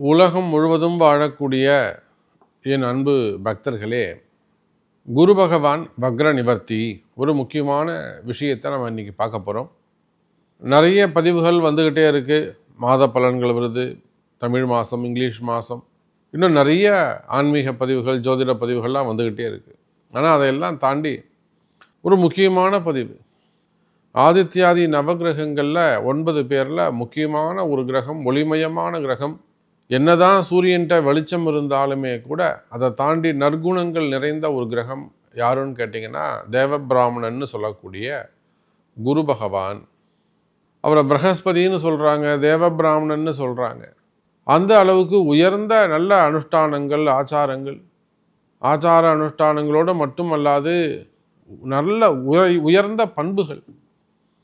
உலகம் முழுவதும் வாழக்கூடிய என் அன்பு பக்தர்களே குரு பகவான் வக்ர நிவர்த்தி ஒரு முக்கியமான விஷயத்தை நம்ம இன்றைக்கி பார்க்க போகிறோம் நிறைய பதிவுகள் வந்துக்கிட்டே இருக்குது மாத பலன்கள் வருது தமிழ் மாதம் இங்கிலீஷ் மாதம் இன்னும் நிறைய ஆன்மீக பதிவுகள் ஜோதிட பதிவுகள்லாம் வந்துக்கிட்டே இருக்குது ஆனால் அதையெல்லாம் தாண்டி ஒரு முக்கியமான பதிவு. ஆதித்யாதி நவகிரகங்களில் ஒன்பது பேரில் முக்கியமான ஒரு கிரகம் ஒளிமயமான கிரகம் என்னதான் சூரியன்ட்ட வெளிச்சம் இருந்தாலுமே கூட அதை தாண்டி நற்குணங்கள் நிறைந்த ஒரு கிரகம் யாருன்னு கேட்டிங்கன்னா தேவபிராமணன்னு சொல்லக்கூடிய குரு பகவான். அவரை பிரகஸ்பதின்னு சொல்கிறாங்க தேவபிராமணன்னு சொல்கிறாங்க அந்த அளவுக்கு உயர்ந்த நல்ல அனுஷ்டானங்கள் ஆச்சாரங்கள். ஆச்சார அனுஷ்டானங்களோடு மட்டுமல்லாது நல்ல உயர்ந்த பண்புகள்.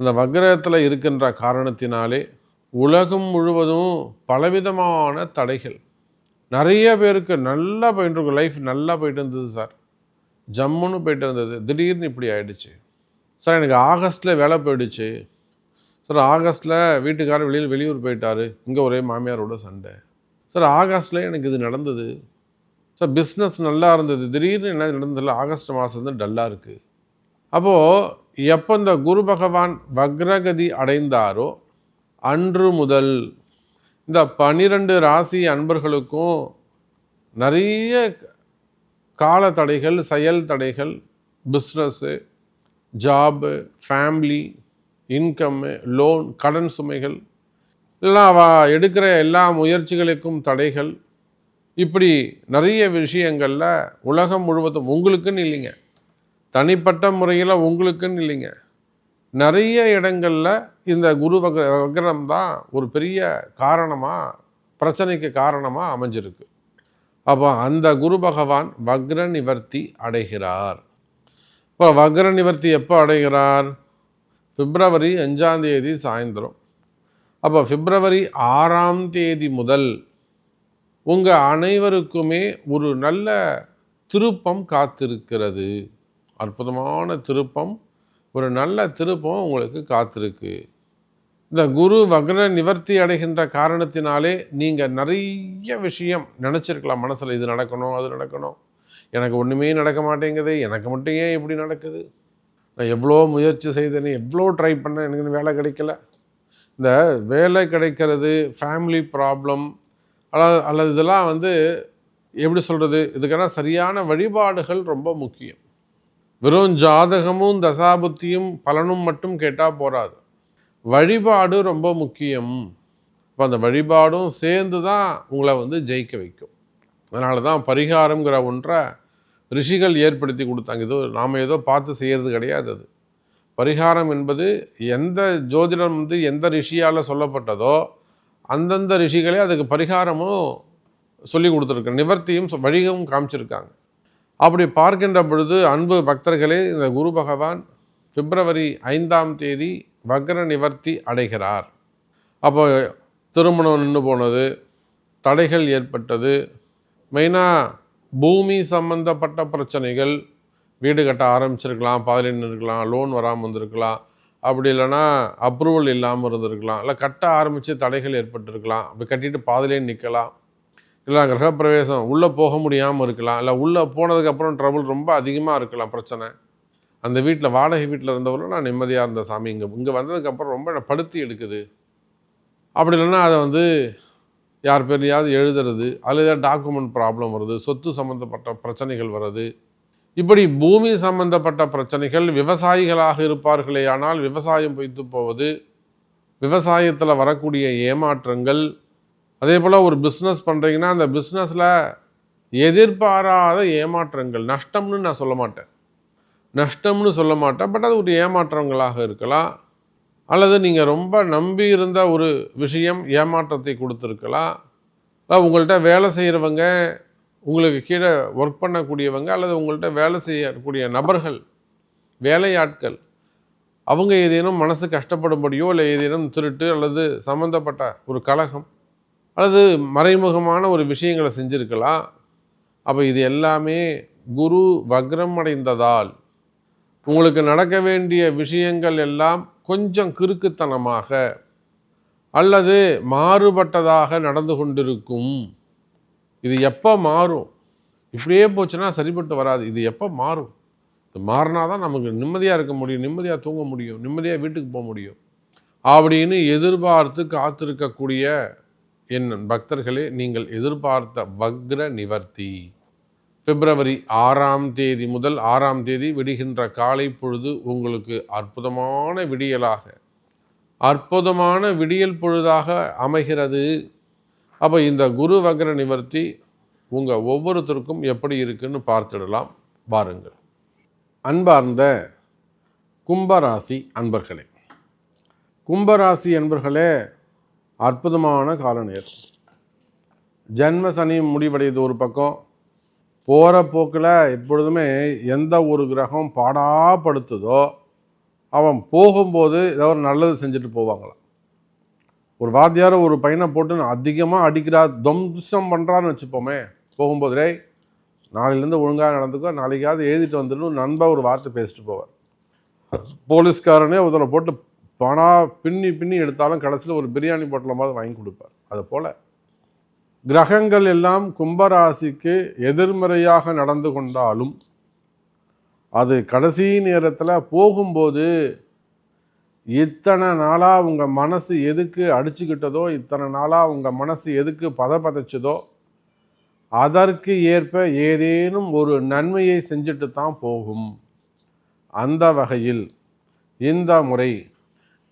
அந்த வக்ரத்தில் இருக்கின்ற காரணத்தினாலே உலகம் முழுவதும் பலவிதமான தடைகள். நிறைய பேருக்கு நல்லா போயிட்டு இருக்கும் லைஃப் நல்லா போயிட்டு இருந்தது சார் ஜம்முன்னு போயிட்டு இருந்தது. திடீர்னு இப்படி ஆயிடுச்சு. சார் எனக்கு ஆகஸ்ட்டில் வேலை போயிடுச்சு. சார் ஆகஸ்ட்டில் வீட்டுக்காரர் வெளியில் வெளியூர் போயிட்டார். இங்கே ஒரே மாமியாரோட சண்டை. சார் ஆகஸ்ட்டில் எனக்கு இது நடந்தது. சார் பிஸ்னஸ் நல்லா இருந்தது. திடீர்னு என்ன நடந்ததில்ல ஆகஸ்ட் மாதம் வந்து டல்லாக இருக்குது அப்போது எப்போ இந்த குரு பகவான் வக்ரகதி அடைந்தாரோ அன்று முதல் இந்த பனிரெண்டு ராசி அன்பர்களுக்கும் நிறைய கால தடைகள் செயல் தடைகள் business job family income loan கடன் சுமைகள் எல்லாம் அவ எடுக்கிற எல்லா முயற்சிகளுக்கும் தடைகள். இப்படி நிறைய விஷயங்களில் உலகம் முழுவதும் உங்களுக்குன்னு இல்லைங்க. தனிப்பட்ட முறையில் உங்களுக்குன்னு இல்லைங்க. நிறைய இடங்களில் இந்த குரு வக வக்ரம் தான் ஒரு பெரிய காரணமாக பிரச்சனைக்கு காரணமாக அமைஞ்சிருக்கு. அப்போ அந்த குரு பகவான் வக்ர நிவர்த்தி அடைகிறார். இப்போ வக்ர நிவர்த்தி எப்போ அடைகிறார்? பிப்ரவரி அஞ்சாம் தேதி சாயந்தரம். அப்போ பிப்ரவரி ஆறாம் தேதி முதல் உங்கள் அனைவருக்குமே ஒரு நல்ல திருப்பம் காத்திருக்கிறது. அற்புதமான திருப்பம். ஒரு நல்ல திருப்பம் உங்களுக்கு காத்திருக்கு. இந்த குரு வக்ர நிவர்த்தி அடைகின்ற காரணத்தினாலே நீங்கள் நிறைய விஷயம் நினச்சிருக்கலாம். மனசில் இது நடக்கணும் அது நடக்கணும். எனக்கு ஒன்றுமே நடக்க மாட்டேங்குது எனக்கு மட்டும் ஏன் இப்படி நடக்குது? நான் எவ்வளோ முயற்சி செய்தேன் எவ்வளோ ட்ரை பண்ணேன் எனக்கு வேலை கிடைக்கல. இந்த வேலை கிடைக்கிறது ஃபேமிலி ப்ராப்ளம் அல்லது அல்லது இதெல்லாம் வந்து எப்படி சொல்கிறது இதுக்கெல்லாம் சரியான வழிபாடுகள் ரொம்ப முக்கியம். வெறும் ஜாதகமும் தசாபுத்தியும் பலனும் மட்டும் கேட்டால் போகாது வழிபாடு ரொம்ப முக்கியம். இப்போ அந்த வழிபாடும் சேர்ந்து தான் உங்களை வந்து ஜெயிக்க வைக்கும். அதனால தான் பரிகாரங்கிற ஒன்றை ரிஷிகள் ஏற்படுத்தி கொடுத்தாங்க. ஏதோ நாம் ஏதோ பார்த்து செய்கிறது கிடையாது அது. பரிகாரம் என்பது எந்த ஜோதிடம் வந்து எந்த ரிஷியால் சொல்லப்பட்டதோ அந்தந்த ரிஷிகளே அதுக்கு பரிகாரமும் சொல்லி கொடுத்துருக்க நிவர்த்தியும் வழிகவும் காமிச்சிருக்காங்க. அப்படி பார்க்கின்ற பொழுது அன்பு பக்தர்களே இந்த குரு பகவான் பிப்ரவரி ஐந்தாம் தேதி வக்ர நிவர்த்தி அடைகிறார். அப்போ திருமணம் நின்று போனது தடைகள் ஏற்பட்டது. மெயினாக பூமி சம்பந்தப்பட்ட பிரச்சனைகள் வீடு கட்ட ஆரம்பிச்சிருக்கலாம் பாதியில் நின்றுருக்கலாம் லோன் வராமல் வந்திருக்கலாம். அப்படி இல்லைன்னா அப்ரூவல் இல்லாமல் இருந்திருக்கலாம். இல்லை கட்ட ஆரம்பித்து தடைகள் ஏற்பட்டிருக்கலாம். அப்படி கட்டிட்டு பாதிலே நிற்கலாம். இல்லை கிரகப்பிரவேசம். உள்ளே போக முடியாமல் இருக்கலாம். இல்லை உள்ளே போனதுக்கப்புறம் ட்ரபுள் ரொம்ப அதிகமாக இருக்கலாம் பிரச்சனை. அந்த வீட்டில் வாடகை வீட்டில் இருந்தவரை நான் நிம்மதியாக இருந்த சாமி இங்கே இங்கே வந்ததுக்கப்புறம் ரொம்ப படுத்தி எடுக்குது. அப்படி இல்லைன்னா அதை வந்து யார் பேர்லையாவது எழுதுறது அதில் ஏதாவது டாக்குமெண்ட் ப்ராப்ளம் வருது சொத்து சம்மந்தப்பட்ட பிரச்சனைகள் வருது இப்படி பூமி சம்பந்தப்பட்ட பிரச்சனைகள் விவசாயிகளாக இருப்பார்களே ஆனால் விவசாயம் பொய்த்து போவது விவசாயத்தில் வரக்கூடிய ஏமாற்றங்கள் அதே போல் ஒரு பிஸ்னஸ் பண்ணுறீங்கன்னா அந்த பிஸ்னஸில் எதிர்பாராத ஏமாற்றங்கள். நஷ்டம்னு நான் சொல்ல மாட்டேன். நஷ்டம்னு சொல்ல மாட்டேன். பட் அது ஒரு ஏமாற்றங்களாக இருக்கலாம். அல்லது நீங்கள் ரொம்ப நம்பி இருந்த ஒரு விஷயம் ஏமாற்றத்தை கொடுத்துருக்கலாம். உங்கள்கிட்ட வேலை செய்கிறவங்க உங்களுக்கு கீழே ஒர்க் பண்ணக்கூடியவங்க அல்லது உங்கள்கிட்ட வேலை செய்யக்கூடிய நபர்கள் வேலையாட்கள் அவங்க ஏதேனும் மனசு கஷ்டப்படும்படியோ இல்லை ஏதேனும் திருட்டு அல்லது சம்மந்தப்பட்ட ஒரு கழகம் அல்லது மறைமுகமான ஒரு விஷயங்களை செஞ்சுருக்கலாம். அப்போ இது எல்லாமே குரு வக்ரம் அடைந்ததால் உங்களுக்கு நடக்க வேண்டிய விஷயங்கள் எல்லாம் கொஞ்சம் கிறுக்குத்தனமாக அல்லது மாறுபட்டதாக நடந்து கொண்டிருக்கும். இது எப்போ மாறும்? இப்படியே போச்சுன்னா சரிப்பட்டு வராது. இது எப்போ மாறும்? இது மாறினா தான் நமக்கு நிம்மதியாக இருக்க முடியும். நிம்மதியாக தூங்க முடியும். நிம்மதியாக வீட்டுக்கு போக முடியும். அப்படின்னு எதிர்பார்த்து காத்திருக்கக்கூடிய என் பக்தர்களே நீங்கள் எதிர்பார்த்த வக்ர நிவர்த்தி. பிப்ரவரி ஆறாம் தேதி முதல் ஆறாம் தேதி விடுகின்ற காலை பொழுது உங்களுக்கு அற்புதமான விடியலாக அற்புதமான விடியல் பொழுதாக அமைகிறது. அப்போ இந்த குரு வக்ர நிவர்த்தி உங்கள் ஒவ்வொருத்தருக்கும் எப்படி இருக்குன்னு பார்த்துடலாம். பாருங்கள் அன்பார்ந்த கும்பராசி அன்பர்களே கும்பராசி அன்பர்களே அற்புதமான காலநேர். ஜென்ம சனி முடிவடையுது ஒரு பக்கம். போகிற போக்கில் எப்பொழுதுமே எந்த ஒரு கிரகம் பாடாப்படுத்துதோ அவன் போகும்போது ஏதோ ஒரு நல்லது செஞ்சுட்டு போவாங்களாம். ஒரு வாத்தியார் ஒரு பையனை போட்டு அதிகமாக அடிக்கிறா துவம்சம் பண்ணுறான்னு வச்சுப்போமே போகும்போது ரே நாளையிலேருந்து ஒழுங்காக நடந்துக்கோ நாளைக்காவது எழுதிட்டு வந்துடணும் நண்பா ஒரு வார்த்தை பேசிட்டு போவார். போலீஸ்காரனே உதவ போட்டு பணம் பின்னி பின்னி எடுத்தாலும் கடைசியில் ஒரு பிரியாணி பொட்டலமாவது வாங்கி கொடுப்பார். அது போல் கிரகங்கள் எல்லாம் கும்பராசிக்கு எதிர்மறையாக நடந்து கொண்டாலும் அது கடைசி நேரத்தில் போகும்போது இத்தனை நாளாக உங்கள் மனசு எதுக்கு அடிச்சுக்கிட்டதோ இத்தனை நாளாக உங்கள் மனசு எதுக்கு பதப்பதைச்சதோ அதற்கு ஏற்ப ஏதேனும் ஒரு நன்மையை செஞ்சுட்டு தான் போகும். அந்த வகையில் இந்த முறை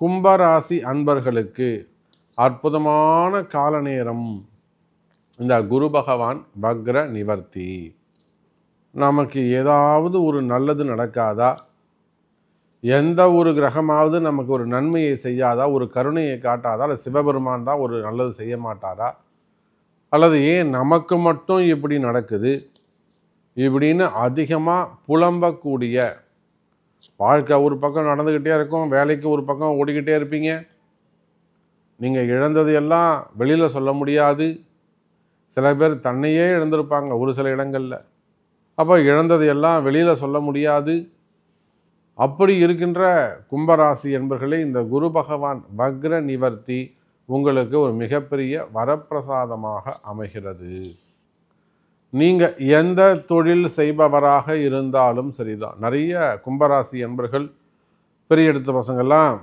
கும்பராசி அன்பர்களுக்கு அற்புதமான கால நேரம் இந்த குரு பகவான் பக்ர நிவர்த்தி. நமக்கு ஏதாவது ஒரு நல்லது நடக்காதா? எந்த ஒரு கிரகமாவது நமக்கு ஒரு நன்மையை செய்யாதா? ஒரு கருணையை காட்டாதா? அல்லது சிவபெருமான் தான் ஒரு நல்லது செய்ய மாட்டாரா? அல்லது ஏன் நமக்கு மட்டும் இப்படி நடக்குது? இப்படின்னு அதிகமாக புலம்பக்கூடிய வாழ்க்கை ஒரு பக்கம் நடந்துக்கிட்டே இருக்கும் வேலைக்கு ஒரு பக்கம் ஓடிக்கிட்டே இருப்பீங்க. நீங்கள் இழந்தது எல்லாம் வெளியில் சொல்ல முடியாது. சில பேர் தன்னையே இழந்திருப்பாங்க ஒரு சில இடங்களில். அப்போ இழந்தது எல்லாம் வெளியில் சொல்ல முடியாது. அப்படி இருக்கின்ற கும்பராசி என்பர்களே இந்த குரு பகவான் வக்ர நிவர்த்தி உங்களுக்கு ஒரு மிகப்பெரிய வரப்பிரசாதமாக அமைகிறது. நீங்கள் எந்த தொழில் செய்பவராக இருந்தாலும் சரிதான். நிறைய கும்பராசி என்பர்கள் பெரிய எடுத்த பசங்கள்லாம்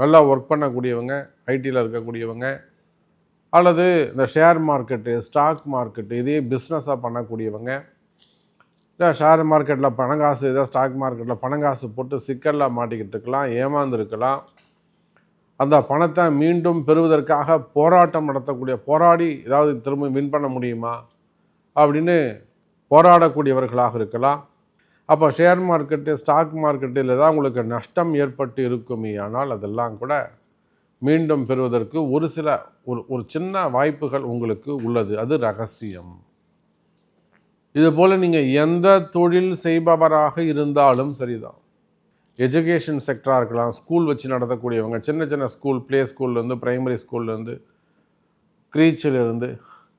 நல்லா ஒர்க் பண்ணக்கூடியவங்க ஐடியில் இருக்கக்கூடியவங்க அல்லது இந்த ஷேர் மார்க்கெட்டு ஸ்டாக் மார்க்கெட்டு இதே பிஸ்னஸாக பண்ணக்கூடியவங்க. இல்லை ஷேர் மார்க்கெட்டில் பணங்காசு ஏதாவது ஸ்டாக் மார்க்கெட்டில் பணங்காசு போட்டு சிக்கலில் மாட்டிக்கிட்டு இருக்கலாம் ஏமாந்துருக்கலாம். அந்த பணத்தை மீண்டும் பெறுவதற்காக போராட்டம் நடத்தக்கூடிய போராடி ஏதாவது திரும்ப வின் பண்ண முடியுமா? அப்படின்னு போராடக்கூடியவர்களாக இருக்கலாம். அப்போ ஷேர் மார்க்கெட்டு ஸ்டாக் மார்க்கெட்டில் தான் உங்களுக்கு நஷ்டம் ஏற்பட்டு இருக்குமே. ஆனால் அதெல்லாம் கூட மீண்டும் பெறுவதற்கு ஒரு சில ஒரு ஒரு சின்ன வாய்ப்புகள் உங்களுக்கு உள்ளது. அது ரகசியம். இது போல் நீங்கள் எந்த தொழில் செய்பவராக இருந்தாலும் சரிதான். எஜுகேஷன் செக்டராக இருக்கலாம் ஸ்கூல் வச்சு நடத்தக்கூடியவங்க சின்ன சின்ன ஸ்கூல் ப்ளே ஸ்கூல்லேருந்து ப்ரைமரி ஸ்கூல்லேருந்து க்ரீச்சிலேருந்து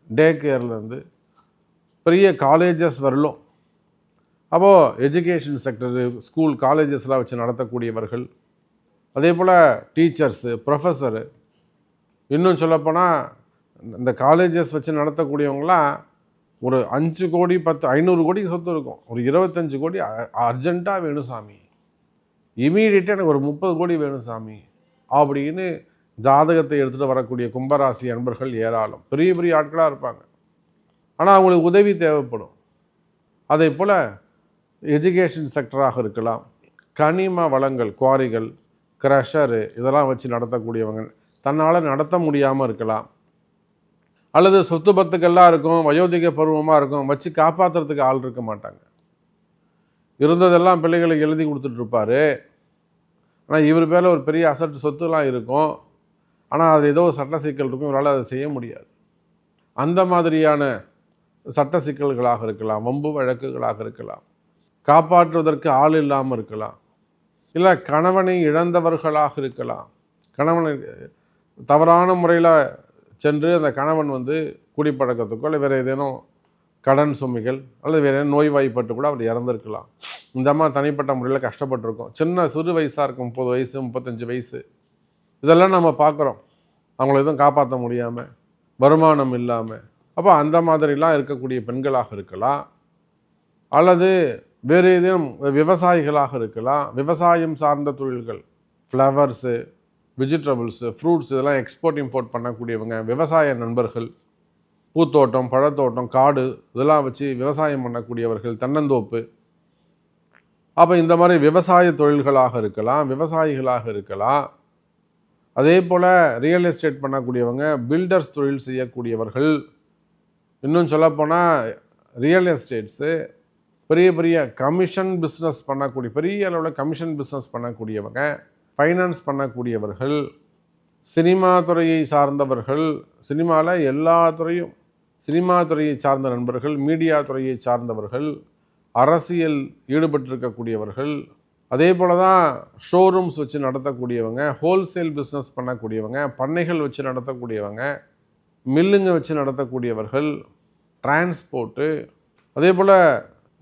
டே கேர்லேருந்து பெரிய காலேஜஸ் வரலும். அப்போது எஜுகேஷன் செக்டரு ஸ்கூல் காலேஜஸ்லாம் வச்சு நடத்தக்கூடியவர்கள் அதே போல் டீச்சர்ஸு ப்ரொஃபஸரு இன்னும் சொல்லப்போனால் இந்த காலேஜஸ் வச்சு நடத்தக்கூடியவங்களாம் ஒரு அஞ்சு கோடி பத்து ஐநூறு கோடி சொத்து இருக்கும். ஒரு இருபத்தஞ்சு கோடி அர்ஜெண்ட்டாக வேணும் சாமி இமீடியட்டாக எனக்கு ஒரு முப்பது கோடி வேணும் சாமி அப்படின்னு ஜாதகத்தை எடுத்துகிட்டு வரக்கூடிய கும்பராசி அன்பர்கள் ஏராளம். பெரிய பெரிய ஆட்களாக இருப்பாங்க. ஆனால் அவங்களுக்கு உதவி தேவைப்படும். அதே போல் எஜுகேஷன் செக்டராக இருக்கலாம். கனிம வளங்கள் குவாரிகள் க்ரஷரு இதெல்லாம் வச்சு நடத்தக்கூடியவங்க தன்னால் நடத்த முடியாமல் இருக்கலாம். அல்லது சொத்து பத்துக்கெல்லாம் இருக்கும் வயோதிக பருவமாக இருக்கும் வச்சு காப்பாற்றுறதுக்கு ஆள் இருக்க மாட்டாங்க. இருந்ததெல்லாம் பிள்ளைகளுக்கு எழுதி கொடுத்துட்ருப்பாரு ஆனால் இவர் மேலே ஒரு பெரிய அசட்டு சொத்துலாம் இருக்கும். ஆனால் அது ஏதோ சட்ட சிக்கல் இருக்கும் இவரால் அதை செய்ய முடியாது. அந்த மாதிரியான சட்ட சிக்கல்களாக இருக்கலாம் வம்பு வழக்குகளாக இருக்கலாம் காப்பாற்றுவதற்கு ஆள் இல்லாமல் இருக்கலாம் இல்லை கணவனை இழந்தவர்களாக இருக்கலாம். கணவனை தவறான முறையில் சென்று அந்த கணவன் வந்து குடிப்பழக்கத்துக்கோ இல்லை வேறு ஏதேனும் கடன் சுமைகள் அல்லது வேறு நோய்வாய்ப்பட்டு கூட அவர் இறந்துருக்கலாம். இந்த அம்மா தனிப்பட்ட முறையில் கஷ்டப்பட்டிருக்கோம். சின்ன சிறு வயசாக இருக்கும் முப்பது வயசு முப்பத்தஞ்சு வயசு. இதெல்லாம் நம்ம பார்க்குறோம் அவங்கள எதுவும் காப்பாற்ற முடியாமல் வருமானம் இல்லாமல் அப்போ அந்த மாதிரிலாம் இருக்கக்கூடிய பெண்களாக இருக்கலாம். அல்லது வேறு ஏதேனும் விவசாயிகளாக இருக்கலாம். விவசாயம் சார்ந்த தொழில்கள் ஃப்ளவர்ஸு வெஜிடபிள்ஸு ஃப்ரூட்ஸ் இதெல்லாம் எக்ஸ்போர்ட் இம்போர்ட் பண்ணக்கூடியவங்க விவசாய நண்பர்கள் பூத்தோட்டம் பழத்தோட்டம் காடு இதெல்லாம் வச்சு விவசாயம் பண்ணக்கூடியவர்கள் தென்னந்தோப்பு. அப்போ இந்த மாதிரி விவசாய தொழில்களாக இருக்கலாம் விவசாயிகளாக இருக்கலாம். அதே போல் ரியல் எஸ்டேட் பண்ணக்கூடியவங்க பில்டர்ஸ் தொழில் செய்யக்கூடியவர்கள் இன்னும் சொல்லப்போனால் ரியல் எஸ்டேட்ஸு பெரிய பெரிய கமிஷன் பிஸ்னஸ் பண்ணக்கூடிய பெரிய அளவில் கமிஷன் பிஸ்னஸ் பண்ணக்கூடியவங்க ஃபைனான்ஸ் பண்ணக்கூடியவர்கள் சினிமா துறையை சார்ந்தவர்கள் சினிமாவில் எல்லா துறையும் சினிமா துறையை சார்ந்த நண்பர்கள் மீடியா துறையை சார்ந்தவர்கள் அரசியல் ஈடுபட்டிருக்கக்கூடியவர்கள் அதே போல் தான் ஷோரூம்ஸ் வச்சு நடத்தக்கூடியவங்க ஹோல்சேல் பிஸ்னஸ் பண்ணக்கூடியவங்க பண்ணைகள் வச்சு நடத்தக்கூடியவங்க மில்லுங்க வச்சு நடத்தக்கூடியவர்கள் டிரான்ஸ்போர்ட்டு அதே போல்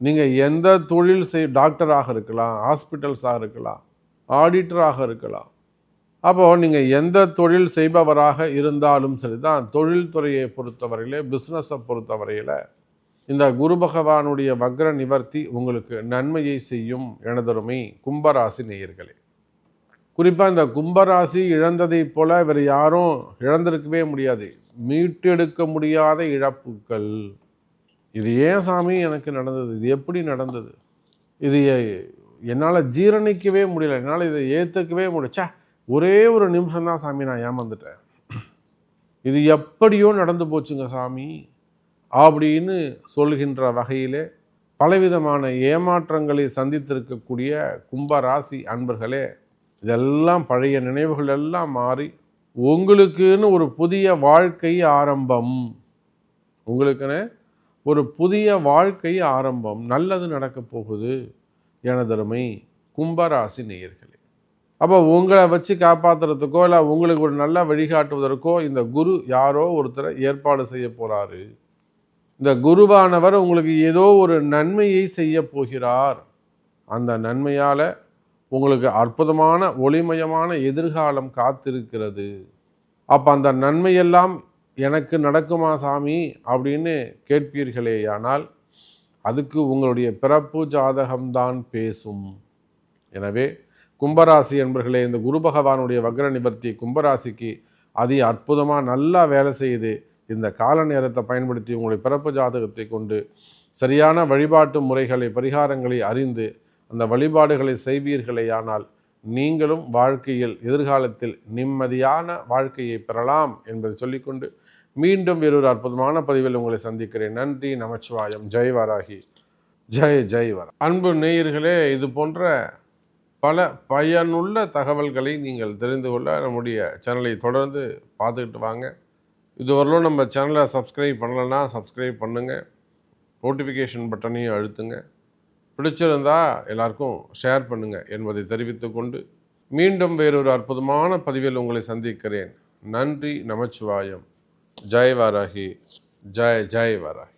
நீங்கள் எந்த தொழில் செய் டாக்டராக இருக்கலாம் ஹாஸ்பிட்டல்ஸாக இருக்கலாம் ஆடிட்டராக இருக்கலாம். அப்போது நீங்கள் எந்த தொழில் செய்பவராக இருந்தாலும் சரி தான் தொழில்துறையை பொறுத்தவரையிலே பிஸ்னஸை பொறுத்தவரையில் இந்த குரு பகவானுடைய வக்ர நிவர்த்தி உங்களுக்கு நன்மையை செய்யும் எனதருமை கும்பராசி நேயர்களே. குறிப்பாக இந்த கும்பராசி இழந்ததை போல் வேறு யாரும் இழந்திருக்கவே முடியாது. மீட்டெடுக்க முடியாத இழப்புகள். இது ஏன் சாமி எனக்கு நடந்தது? இது எப்படி நடந்தது? இது என்னால் ஜீரணிக்கவே முடியல. என்னால் இதை ஏற்றுக்கவே முடிச்சா ஒரே ஒரு நிமிஷம் தான் சாமி நான் ஏமாந்துட்டேன். இது எப்படியோ நடந்து போச்சுங்க சாமி. அப்படின்னு சொல்கின்ற வகையிலே பலவிதமான ஏமாற்றங்களை சந்தித்திருக்கக்கூடிய கும்பராசி அன்பர்களே இதெல்லாம் பழைய நினைவுகள் எல்லாம் மாறி உங்களுக்குன்னு ஒரு புதிய வாழ்க்கை ஆரம்பம். உங்களுக்குன்னு ஒரு புதிய வாழ்க்கை ஆரம்பம். நல்லது நடக்கப் போகுது. எனதருமை கும்பராசி நேயர்களே. அப்போ உங்களை வச்சு காப்பாற்றுறதுக்கோ இல்லை உங்களுக்கு ஒரு நல்ல வழிகாட்டுவதற்கோ இந்த குரு யாரோ ஒருத்தரை ஏற்பாடு செய்ய போகிறாரு இந்த குருவானவர் உங்களுக்கு ஏதோ ஒரு நன்மையை செய்ய போகிறார். அந்த நன்மையால் உங்களுக்கு அற்புதமான ஒளிமயமான எதிர்காலம் காத்திருக்கிறது. அப்போ அந்த நன்மையெல்லாம் எனக்கு நடக்குமா சாமி? அப்படின்னு கேட்பீர்களேயானால் அதுக்கு உங்களுடைய பிறப்பு ஜாதகம்தான் பேசும். எனவே கும்பராசி என்பர்களே இந்த குரு பகவானுடைய வக்ர நிவர்த்தி கும்பராசிக்கு அதி அற்புதமாக நல்லா வேலை செய்யுது இந்த கால நேரத்தை பயன்படுத்தி உங்களுடைய பிறப்பு ஜாதகத்தை கொண்டு சரியான வழிபாட்டு முறைகளை பரிகாரங்களை அறிந்து அந்த வழிபாடுகளை செய்வீர்களேயானால் நீங்களும் வாழ்க்கையில் எதிர்காலத்தில் நிம்மதியான வாழ்க்கையை பெறலாம் என்பதை சொல்லிக்கொண்டு மீண்டும் வேறொரு அற்புதமான பதிவில் உங்களை சந்திக்கிறேன். நன்றி நமச்சிவாயம். ஜெய் வராகி. ஜெய் ஜெய் வர அன்பு நேயர்களே இது போன்ற பல பயனுள்ள தகவல்களை நீங்கள் தெரிந்து கொள்ள நம்முடைய சேனலை தொடர்ந்து பார்த்துக்கிட்டு வாங்க. இதுவரையிலும் நம்ம சேனலை சப்ஸ்கிரைப் பண்ணலைன்னா சப்ஸ்கிரைப் பண்ணுங்கள் நோட்டிஃபிகேஷன் பட்டனையும் அழுத்துங்க. பிடிச்சிருந்தா எல்லாருக்கும் ஷேர் பண்ணுங்கள் என்பதை தெரிவித்துக்கொண்டு மீண்டும் வேறொரு அற்புதமான பதிவில் உங்களை சந்திக்கிறேன். நன்றி நமச்சிவாயம். ஜெய் வாராகி. ஜெய் ஜெய் வாராகி.